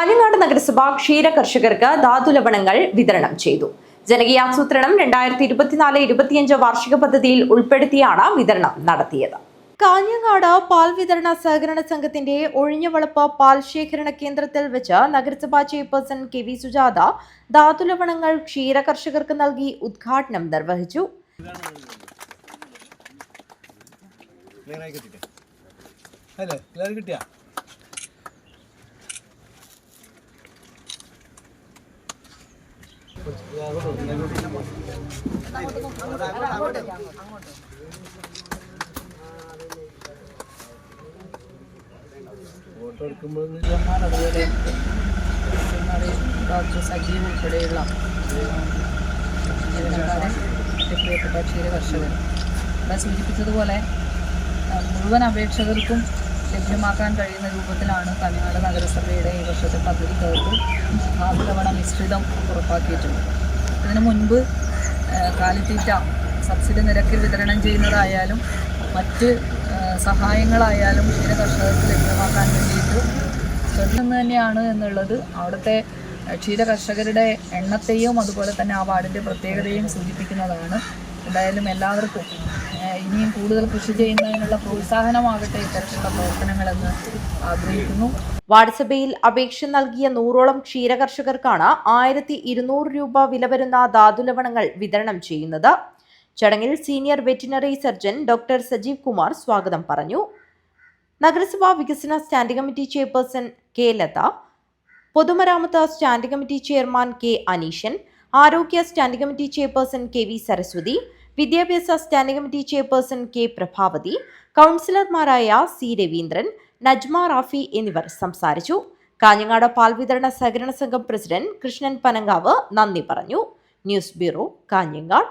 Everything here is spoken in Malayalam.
കാഞ്ഞങ്ങാട് നഗരസഭ ക്ഷീര കർഷകർക്ക് ധാതുലവണങ്ങൾ വിതരണം ചെയ്തു. ജനകീയാസൂത്രണം രണ്ടായിരത്തി ഇരുപത്തിനാല് ഇരുപത്തിയഞ്ച് വാർഷിക പദ്ധതിയിൽ ഉൾപ്പെടുത്തിയാണ് വിതരണം നടത്തിയത്. കാഞ്ഞങ്ങാട് പാൽ വിതരണ സഹകരണ സംഘത്തിന്റെ ഒഴിഞ്ഞവളപ്പ് പാൽ ശേഖരണ കേന്ദ്രത്തിൽ വെച്ച് നഗരസഭാ ചെയർപേഴ്സൺ കെ വി സുജാത ധാതുലവണങ്ങൾ ക്ഷീര കർഷകർക്ക് നൽകി ഉദ്ഘാടനം നിർവഹിച്ചു. കിട്ടിയാ? ഫോട്ടോ എടുക്കുമ്പോൾ അതുപോലെ ഡോക്ടർ സജീവ് ഉൾപ്പെടെയുള്ള ജീവനക്കാരെ പ്രിയപ്പെട്ട ക്ഷീര കർഷകർ ഇവിടെ സൂചിപ്പിച്ചതുപോലെ മുഴുവൻ അപേക്ഷകർക്കും ലഭ്യമാക്കാൻ കഴിയുന്ന രൂപത്തിലാണ് തമിഴ്നാട് നഗരസഭയുടെ ഈ വർഷത്തെ പദ്ധതി കയറി ആദ്യതവണ മിശ്രിതം ഉറപ്പാക്കിയിട്ടുണ്ട്. ഇതിനു മുൻപ് കാലിത്തീറ്റ സബ്സിഡി നിരക്കിൽ വിതരണം ചെയ്യുന്നതായാലും മറ്റ് സഹായങ്ങളായാലും ക്ഷീര കർഷകർക്ക് ലഭ്യമാക്കാൻ വേണ്ടിയിട്ട് ശ്രദ്ധ തന്നെയാണ് എന്നുള്ളത് അവിടുത്തെ ക്ഷീര കർഷകരുടെ എണ്ണത്തെയും അതുപോലെ തന്നെ ആ വാർഡിന്റെ പ്രത്യേകതയും സൂചിപ്പിക്കുന്നതാണ്. എന്തായാലും എല്ലാവർക്കും ഇനിയും കൂടുതൽ കൃഷി ചെയ്യുന്നതിനുള്ള പ്രോത്സാഹനമാകട്ടെ ഇത്തരത്തിലുള്ള പ്രവർത്തനങ്ങളെന്ന് ആഗ്രഹിക്കുന്നു. വാർഡ്സഭയിൽ അപേക്ഷ നൽകിയ നൂറോളം ക്ഷീരകർഷകർക്കാണ് ആയിരത്തി ഇരുന്നൂറ് രൂപ വില വരുന്ന ധാതുലവണങ്ങൾ വിതരണം ചെയ്യുന്നത്. ചടങ്ങിൽ senior veterinary surgeon doctor Sajeev Kumar സ്വാഗതം പറഞ്ഞു. നഗരസഭാ വികസന standing committee chairperson K Latha പൊതുമരാമത്ത് standing committee chairman K Aneeshan ആരോഗ്യ standing committee chairperson K V Saraswathi വിദ്യാഭ്യാസ standing committee chairperson K Prabhavathi കൗൺസിലർമാരായ സി രവീന്ദ്രൻ നജ്മ റാഫി എന്നിവർ സംസാരിച്ചു. കാഞ്ഞങ്ങാട് പാൽ വിതരണ സഹകരണ സംഘം പ്രസിഡന്റ് കൃഷ്ണൻ പനങ്കാവ് നന്ദി പറഞ്ഞു. News bureau Kanhangad.